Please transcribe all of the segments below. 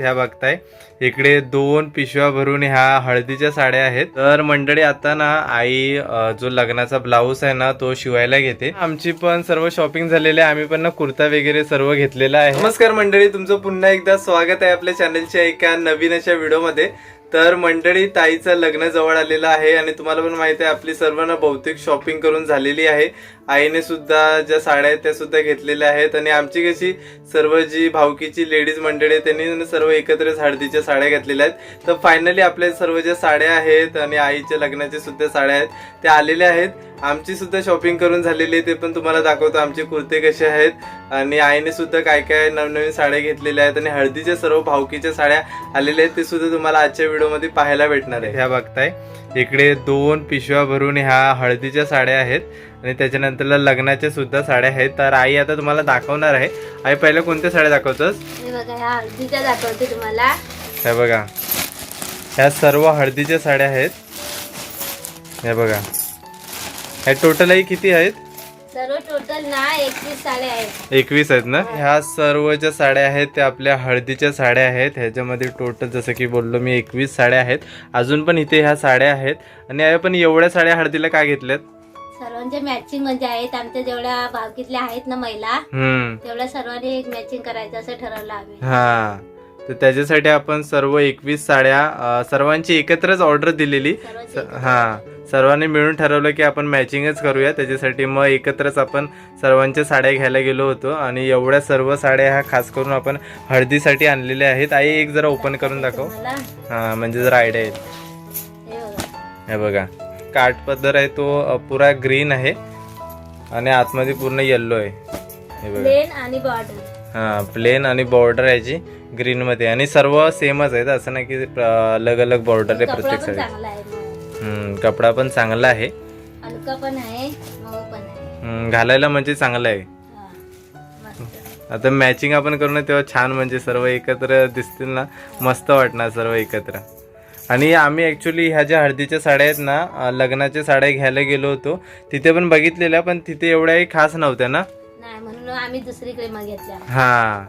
ह्या बघताय. इकडे दोन पिशव्या भरून ह्या हळदीच्या साड्या आहेत. तर मंडळी आता ना आई जो लग्नाचा ब्लाऊज आहे ना तो शिवायला घेते. आमची पण सर्व शॉपिंग झालेली आहे. आम्ही पण ना कुर्ता वगैरे सर्व घेतलेला आहे. नमस्कार मंडळी तुमचं पुन्हा एकदा स्वागत आहे आपल्या चॅनलच्या एका नवीन अशा व्हिडिओमध्ये तर मंडळी ताईचं लग्न जवळ आलेलं आहे आणि तुम्हाला पण माहिती आहे आपली सर्वांना बहुतेक शॉपिंग करून झालेली आहे. आईने सुद्धा ज्या साड्या आहेत त्या सुद्धा घेतलेल्या आहेत आणि आमची कशी सर्व जी भावकीची लेडीज मंडळी आहे त्यांनी सर्व एकत्र हळदीच्या साड्या घेतलेल्या आहेत. तर फायनली आपल्या सर्व ज्या साड्या आहेत आणि आईच्या लग्नाच्या सुद्धा साड्या आहेत त्या आलेल्या आहेत. आमची सुद्धा शॉपिंग करून झालेली आहे ते पण तुम्हाला दाखवतो. आमचे कुर्ते कसे आहेत आणि आईने सुद्धा काय काय नवनवीन साड्या घेतलेल्या आहेत आणि हळदीच्या सर्व भावकीच्या साड्या आलेल्या आहेत ते सुद्धा तुम्हाला आजच्या व्हिडिओमध्ये पाहायला भेटणार आहे. ह्या बघताय इकडे दोन पिशव्या भरून ह्या हळदीच्या साड्या आहेत आणि त्याच्यानंतर लग्नाच्या सुद्धा साड्या आहेत. तर आई आता तुम्हाला दाखवणार आहे. आई पहिल्या कोणत्या साड्या दाखवतोस? हे बघा ह्या हळदीच्या दाखवते तुम्हाला. हे बघा ह्या सर्व हळदीच्या साड्या आहेत. हे बघा ह्या टोटलही किती आहेत? सर्व टोटल ना एकवीस साड्या आहेत. एकवीस आहेत ना? ह्या सर्व ज्या साड्या आहेत त्या आपल्या हळदीच्या साड्या आहेत. ह्याच्यामध्ये टोटल जसं की बोललो मी एकवीस साड्या आहेत. अजून पण इथे ह्या साड्या आहेत. आणि आई पण एवढ्या साड्या हळदीला का घेतल्यात? सर्वांच्या मॅचिंग म्हणजे आहेत. आमच्या जेवढ्या भावकीतल्या आहेत ना महिला हम्म. तेवढ्या सर्वांनी एक मॅचिंग करायचं असं ठरवलं आम्ही. हा. तर त्याच्यासाठी आपण सर्व एकवीस साड्या अं, सर्वांची एकत्रच ऑर्डर दिलेली. सर्वांची स-. हा. सर्वांनी मिळून ठरवलं की आपण मॅचिंगच करूया. त्याच्यासाठी मग एकत्रच आपण सर्वांच्या साड्या घ्यायला गेलो होतो. आणि एवढ्या सर्व साड्या ह्या खास करून आपण हळदीसाठी आणलेल्या आहेत. आई एक जरा ओपन करून दाखव. हा म्हणजे जरा आयडिया येईल हे बघा. हे काठ पदर आहे तो पुरा ग्रीन आहे. आणि आतमध्ये पूर्ण येल्लो आहे. हे बघा. प्लेन आणि बॉर्डर हा प्लेन आणि बॉर्डर आहे जी ग्रीन मध्ये. आणि सर्व सेमच आहेत. असं नाही की अलग अलग बॉर्डर आहे प्रत्येक साडी कपडा पण चांगला आहे. हलका पण आहे मऊ पण आहे. घालायला म्हणजे चांगलं आहे. हा. आता मॅचिंग आपण करू ना तेव्हा छान म्हणजे सर्व एकत्र दिसतील ना मस्त वाटणार सर्व एकत्र. आणि आम्ही ॲक्च्युली ह्या ज्या हळदीच्या साड्या आहेत ना लग्नाच्या साड्या घ्यायला गेलो होतो तिथे पण बघितलेल्या पण तिथे एवढ्याही खास नव्हत्या ना? नाही म्हणून आम्ही दुसरीकडे मग घेतल्या हा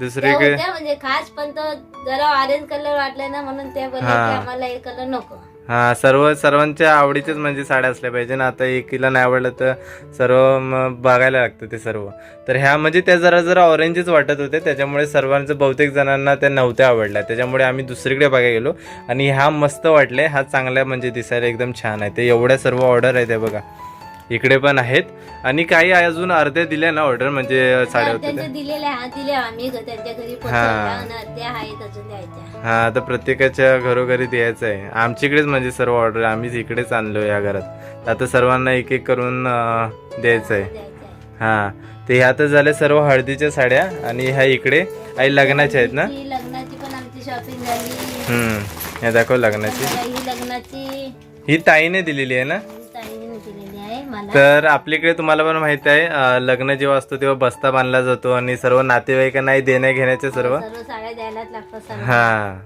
दुसरीकडे म्हणजे खास पण तो जरा ऑरेंज कलर वाटला ना म्हणून ते आम्हाला हे कलर नको. हा सर्व सर्वांच्या आवडीचेच म्हणजे साड्या असल्या पाहिजे ना. आता एकीला नाही आवडलं तर सर्व मग बघायला लागतं ते सर्व. तर ह्या म्हणजे त्या जरा जरा ऑरेंजच वाटत होते. त्याच्यामुळे सर्वांचं बहुतेक जणांना त्या नव्हत्या आवडल्या. त्याच्यामुळे आम्ही दुसरीकडे बघायला गेलो. आणि ह्या मस्त वाटले. हा चांगल्या म्हणजे दिसायला एकदम छान आहे. ते एवढ्या सर्व ऑर्डर आहे ते बघा. इकडे पण आहेत. आणि काही अजून अर्ध्या दिल्या ना ऑर्डर म्हणजे साड्या होत्या हा हा. आता प्रत्येकाच्या घरोघरी द्यायचं आहे. आमच्याकडेच म्हणजे सर्व ऑर्डर आम्हीच इकडेच आणलो या घरात. आता सर्वांना एक एक करून द्यायचं आहे. हा ते ह्या तर झाल्या सर्व हळदीच्या साड्या आणि ह्या इकडे आई लग्नाच्या आहेत ना? लग्नाची पण आमची शॉपिंग झाली. हम्म दाखव लग्नाची. लग्नाची. ही ताईने दिलेली आहे ना? तर आपल्याकडे तुम्हाला पण माहीत आहे लग्न जेव्हा असतो तेव्हा बस्ता बांधला जातो आणि सर्व नातेवाईकांना देण्या घेण्याचे सर्व. सर्व साड्या द्यायलाच लागतात सर्व. हा.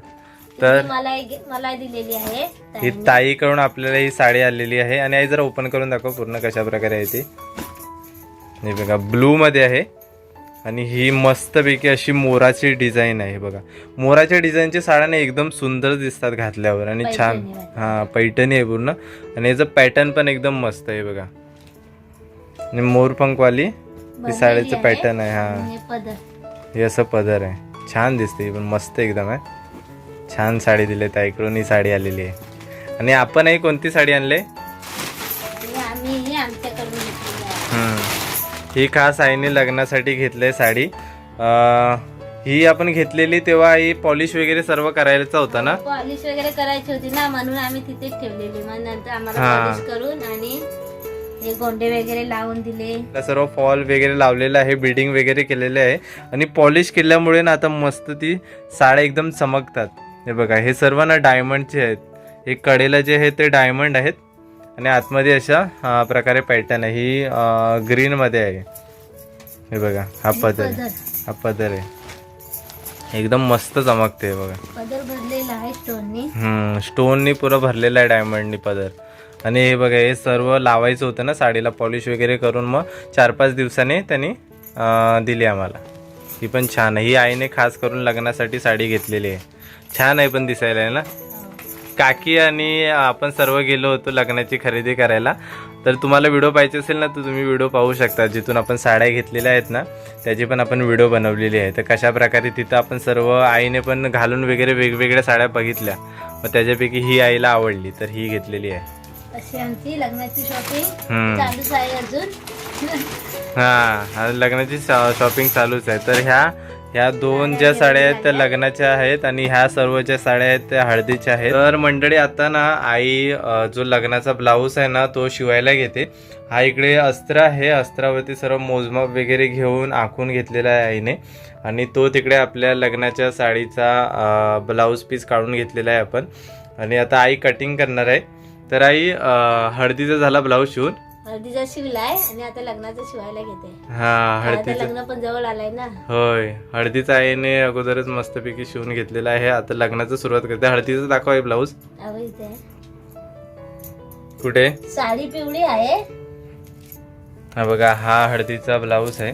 तर ही मला एक- मला दिलेली आहे ही. ताईकडून आपल्याला ही साडी आलेली आहे आणि आई जरा ओपन करून दाखव पूर्ण कशा प्रकारे आहे ती. हे बघा ब्लू मध्ये आहे आणि ही मस्तपैकी अशी मोराची डिझाईन आहे बघा. मोराच्या डिझाईनची साड्या एकदम सुंदर दिसतात घातल्यावर आणि छान. हा पैठणी आहे पूर्ण. आणि याचं पॅटर्न पण एकदम मस्त आहे बघा. आणि मोरपंखवाली ही साडीचं. पॅटर्न आहे हा. हे पदर. हे असं पदर आहे. छान दिसते ही पण मस्त एकदम आहे. छान साडी दिली ताईकडून ही साडी आलेली आहे. आणि आपणही कोणती साडी आणले? हे खास आईने लग्नासाठी घेतली साडी. ही आपण घेतलेली तेव्हा ही पॉलिश वगैरे सर्व करायचा होता ना? पॉलिश वगैरे करायची होती ना म्हणून आम्ही तिथेच ठेवलेली. मग नंतर आम्हाला. पॉलिश करून आणि हे गोंडे वगैरे लावून दिले. सर्व फॉल वगैरे लावलेलं आहे बिडिंग वगैरे केलेले आहे. आणि पॉलिश केल्यामुळे ना आता मस्त ती साड्या एकदम चमकतात. हे बघा हे सर्व ना डायमंडचे आहेत. हे कडेला जे आहे ते डायमंड आहेत. आणि आतमध्ये अशा प्रकारे पॅटर्न आहे. ही ग्रीनमध्ये आहे. हे बघा हा पदर आहे. हा पदर आहे. एकदम मस्त चमकते बघा. पदर भरलेला आहे स्टोननी स्टोननी पुरं भरलेलं आहे डायमंडनी पदर. आणि हे बघा हे सर्व लावायचं होतं ना साडीला पॉलिश वगैरे करून मग चार पाच दिवसांनी त्यांनी दिली आम्हाला. ही पण छान आहे. ही आईने खास करून लग्नासाठी साडी घेतलेली आहे. छान आहे पण दिसायला आहे ना. काकी आणि आपण सर्व गेलो होतो लग्नाची खरेदी करायला. तर तुम्हाला व्हिडिओ पाहिजे असेल ना तर तुम्ही व्हिडिओ पाहू शकता. जिथून आपण साड्या घेतलेल्या आहेत ना त्याची पण आपण व्हिडिओ बनवलेली आहे. तर कशा प्रकारे तिथं आपण सर्व आईने पण घालून वगैरे वेगवेगळ्या साड्या बघितल्या. मग त्याच्यापैकी ही आईला आवडली तर ही घेतलेली आहे. अशी आमची लग्नाची शॉपिंग हम्म. चालूच आहे अजून. हा लग्नाची शॉपिंग चालूच आहे. तर ह्या ह्या दोन ज्या साड्या आहेत त्या लग्नाच्या आहेत आणि ह्या सर्व ज्या साड्या आहेत त्या हळदीच्या आहेत. तर मंडळी आता ना आई जो लग्नाचा ब्लाऊज आहे ना तो शिवायला घेते. हा इकडे अस्त्र आहे. अस्त्रावरती सर्व मोजमाप वगैरे घेऊन आखून घेतलेला आहे आईने. आणि तो तिकडे आपल्या लग्नाच्या साडीचा ब्लाऊज पीस काढून घेतलेला आहे आपण. आणि आता आई कटिंग करणार आहे. तर आई हळदीचा झाला ब्लाऊज शिवून? हळदीचा शिवलाय आणि आता लग्नाचा शिवायला घेते. हा आता हळदीचा. लग्न पण जवळ आलाय ना. होय हळदीचा आईने अगोदरच मस्तपैकी शिवून घेतलेला आहे. आता लग्नाचं सुरुवात करते. हळदीचं दाखव आहे ब्लाऊज. इथे. कुठे? साडी पिवळी आहे. हा बघा हा हळदीचा ब्लाऊज आहे.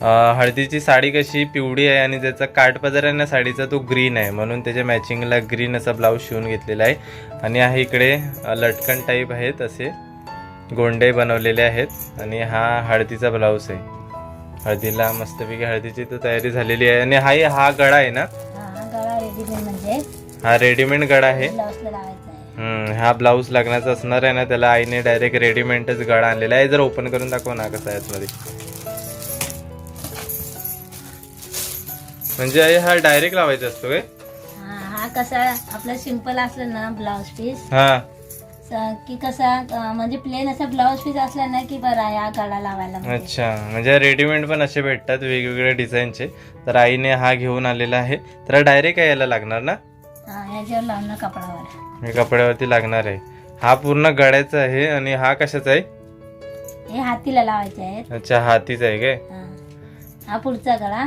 हळदीची साडी कशी पिवळी आहे आणि त्याचा काठपदर आहे ना साडीचा तो ग्रीन आहे. म्हणून त्याच्या मॅचिंगला ग्रीन असा ब्लाऊज शिवून घेतलेला आहे. आणि आहे इकडे लटकन टाईप आहेत असे. गोंडे बनवलेले आहेत. आणि हा हळदीचा ब्लाऊज आहे. हळदीला मस्तपैकी हळदीची तर तयारी झालेली आहे. आणि हा हा गळा आहे ना? हा रेडीमेड म्हणजे हा गळा आहे. हा ब्लाऊज लग्नाचा असणार आहे ना त्याला आईने डायरेक्ट रेडीमेडच गळा आणलेला आहे. जर ओपन करून दाखव ना कसा आहे आतमध्ये. म्हणजे आई हा डायरेक्ट लावायचा असतो काय? हा हा कसा आपला सिंपल असलं ना ब्लाऊज पीस हा. की कसा म्हणजे प्लेन असा ब्लाऊज पीस असला ना की बरा या गळा लावायला म्हणजे. अच्छा. म्हणजे रेडीमेड पण असे भेटतात वेगवेगळ्या डिझाईनचे तर आईने हा घेऊन आलेला आहे. तर डायरेक्ट यायला लागणार ना? हा याच्यावर लावणं कपडावर हे कपड्यावरती लागणार आहे. हा पूर्ण गळ्याचा आहे आणि हा कशाचा आहे? हे हातीला लावायचे आहेत. अच्छा हातीचा आहे काय? हा. पुढचा गळा.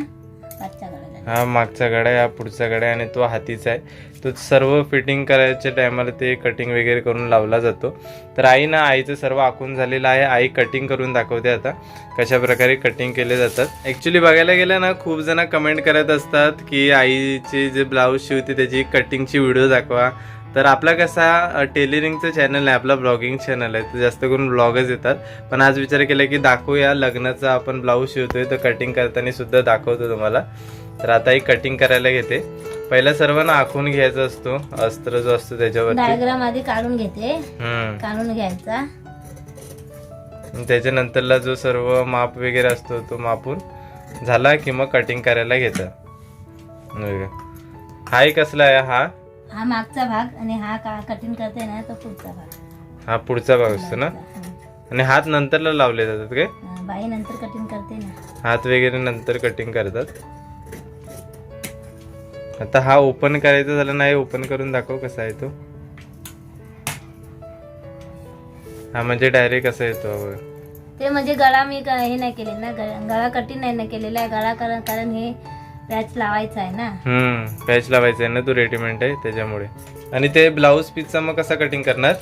हा मागचा गडा आहे हा पुढचा गडा आहे आणि तो हातीचा आहे. तो सर्व फिटिंग करायच्या टायमाला ते कटिंग वगैरे करून लावला जातो. तर आई ना आईचं सर्व आखून झालेलं आहे. आई कटिंग करून दाखवते आता कशा प्रकारे कटिंग केले जातात. ॲक्च्युली बघायला गेलं ना खूप जण कमेंट करत असतात की आईचे जे ब्लाऊज शिवते त्याची कटिंगची व्हिडिओ दाखवा. तर आपला कसा टेलरिंगचं चॅनल आहे आपला ब्लॉगिंग चॅनल आहे. तर जास्त करून ब्लॉगच येतात. पण आज विचार केला की दाखवूया लग्नाचा आपण ब्लाऊज शिवतोय तर कटिंग करताना सुद्धा दाखवतो तुम्हाला. तर आता ही कटिंग करायला घेते. पहिला सर्वांना आखून घ्यायचा असतो अस्त्र जो असतो त्याच्यावरती. डायग्राम आधी काढून घेते. काढून घ्यायचा. त्याच्यानंतरला जो सर्व माप वगैरे असतो तो मापून झाला की मग कटिंग करायला घेतं. हा एक कसला आहे हा. हा मागचा भाग आणि हा का कटिंग करते ना तो पुढचा भाग. हा पुढचा भाग असतो ना. आणि हात नंतरला लावले जातात काय? बाई नंतर कटिंग करते ना. हात वगैरे नंतर कटिंग करतात. आता हा ओपन करायचा झाला नाही ओपन करून दाखव कसा आहे तो. हा म्हणजे डायरेक्ट असा येतो. ते म्हणजे गळा मी हे नाही केले ना गळा कटिंग नाही ना केलेला आहे. गळा कारण हे पॅच लावायचा आहे ना. हम्म पॅच लावायचा आहे ना तो रेडीमेड आहे त्याच्यामुळे. आणि ते ब्लाऊज पीसचा मग कसा कटिंग करणार?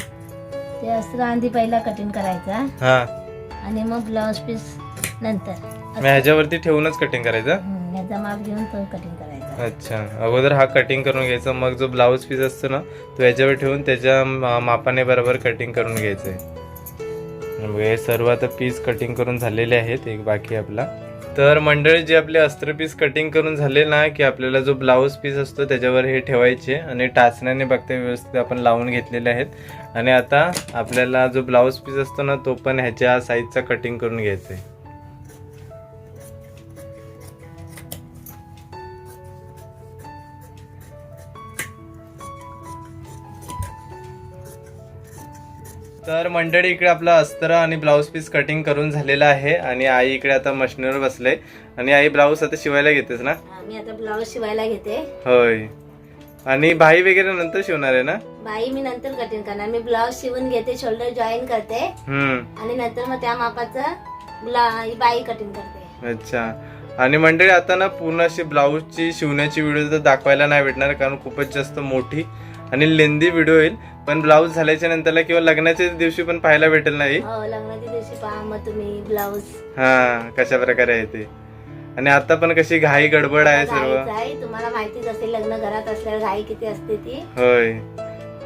ते अस्त्र आधी पहिला कटिंग करायचा. हा. आणि मग ब्लाऊज पीस नंतर. मग ह्याच्यावरती ठेवूनच कटिंग करायचा? हम्म, याचा माप घेऊन तो कटिंग करायचा. अच्छा. अगोदर हा कटिंग करून घ्यायचा मग जो ब्लाऊज पीस असतो ना तो याच्यावर ठेवून त्याच्या मा- मापाने बरोबर कटिंग करून घ्यायचं आहे हे सर्व आता पीस कटिंग करून झालेले आहेत एक बाकी आपला. तर मंडळी जे आपले अस्त्र पीस कटिंग करून झाले ना की आपल्याला जो ब्लाऊज पीस असतो त्याच्यावर हे ठेवायचे आणि टाचण्याने बघता व्यवस्थित आपण लावून घेतलेले आहेत. आणि आता आपल्याला जो ब्लाऊज पीस असतो ना तो पण ह्याच्या साईजचा कटिंग करून घ्यायचा आहे तर मंडळी इकडे आपला अस्त्र आणि ब्लाऊज पीस कटिंग करून झालेला आहे आणि आई इकडे आता मशीनवर बसले. आणि आई ब्लाऊज आता शिवायला घेतेस ना? मी आता ब्लाऊज शिवायला घेते. होय. आणि भाई वगैरे नंतर शिवणार आहे ना? बाई मी नंतर कटिंग करणार. मी ब्लाऊज शिवून घेते शोल्डर जॉईन करते. हम्म. आणि नंतर मग त्या मापाचं ब्ला बाई कटिंग करते. अच्छा. आणि मंडळी आता ना पूर्ण अशी ब्लाऊजची शिवण्याची व्हिडिओ तर दाखवायला नाही भेटणार कारण खूपच जास्त मोठी. आणि लेंदी व्हिडिओ येईल. पण ब्लाऊज झाल्याच्या नंतरला किंवा लग्नाच्या दिवशी पण पाहायला भेटेल नाही हो? लग्नाच्या दिवशी पहा मग तुम्ही ब्लाऊज हा कशा प्रकारे आहे ते. आणि आता पण कशी घाई गडबड आहे सर्व. तुम्हाला माहितीच असेल लग्न घरात असल्यावर घाई किती असते ती. होय.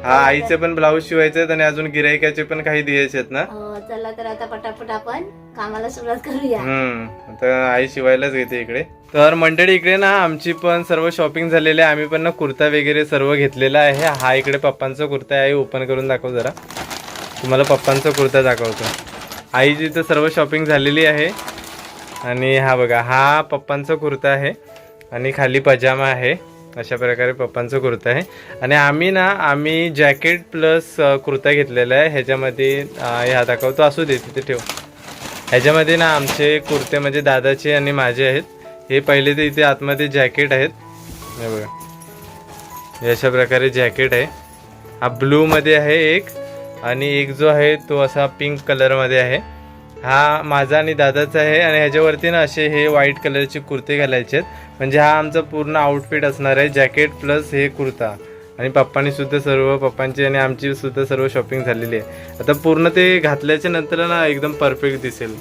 हा आईचे पण ब्लाऊज शिवायचे आणि अजून गिरायकाचे पण काही द्यायचे आहेत ना. अं, चला तर आता पटापट आपण कामाला सुरुवात करूया. हम्म आता आई शिवायलाच घेते इकडे. तर मंडळी इकडे ना आमची पण सर्व शॉपिंग झालेली आहे. आम्ही पण ना कुर्ता वगैरे सर्व घेतलेला आहे. हा इकडे पप्पांचा कुर्ता आहे. ओपन करून दाखव जरा. तुम्हाला पप्पांचा कुर्ता दाखवतो. आईची तर सर्व शॉपिंग झालेली आहे. आणि हा बघा हा पप्पांचा कुर्ता आहे. आणि खाली पजामा आहे. अशा प्रकारे पप्पांचं कुर्ता आहे. आणि आम्ही ना आम्ही जॅकेट प्लस कुर्ता घेतलेला आहे. ह्याच्यामध्ये ह्या दाखवतो असू दे तिथे ठेव. ह्याच्यामध्ये ना आमचे कुर्ते म्हणजे दादाचे आणि माझे आहेत. हे पहिले तर इथे आतमध्ये जॅकेट आहेत. हे बघा. अशा प्रकारे जॅकेट आहे. हा ब्लूमध्ये आहे एक. आणि एक जो आहे तो असा पिंक कलरमध्ये आहे. हा माझा आणि दादाचा आहे आणि ह्याच्यावरती ना असे हे व्हाईट कलरचे कुर्ते घालायचे आहेत. म्हणजे हा आमचा पूर्ण आउटफिट असणार आहे. जॅकेट प्लस हे कुर्ता. आणि पप्पांनी सुद्धा सर्व पप्पांची आणि आमची सुद्धा सर्व शॉपिंग झालेली आहे. आता पूर्ण ते घातल्याच्या नंतर ना एकदम परफेक्ट दिसेल.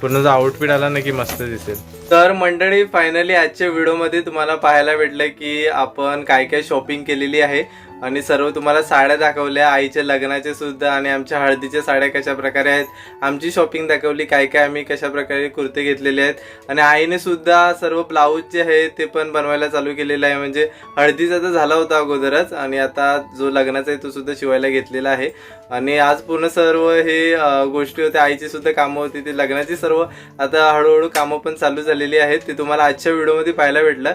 पूर्ण जो आउटफिट आला ना की मस्त दिसेल. तर मंडळी फायनली आजच्या व्हिडिओमध्ये तुम्हाला पाहायला भेटलं की आपण काय काय शॉपिंग केलेली आहे. आणि सर्व तुम्हाला साड्या दाखवल्या आईच्या लग्नाचे सुद्धा आणि आमच्या हळदीच्या साड्या कशा प्रकारे आहेत आमची शॉपिंग दाखवली काय काय आम्ही कशा प्रकारे कुर्ते घेतलेले आहेत. आणि आईने सुद्धा सर्व ब्लाऊज जे आहे ते पण बनवायला चालू केलेलं आहे. म्हणजे हळदीचा तर झाला होता अगोदरच आणि आता जो लग्नाचा आहे तो सुद्धा शिवायला घेतलेला आहे. आणि आज पूर्ण सर्व हे गोष्टी होत्या आईची सुद्धा कामं होती ती लग्नाची सर्व आता हळूहळू कामं पण चालू झालेली आहेत. ते तुम्हाला आजच्या व्हिडिओमध्ये पाहायला भेटलं.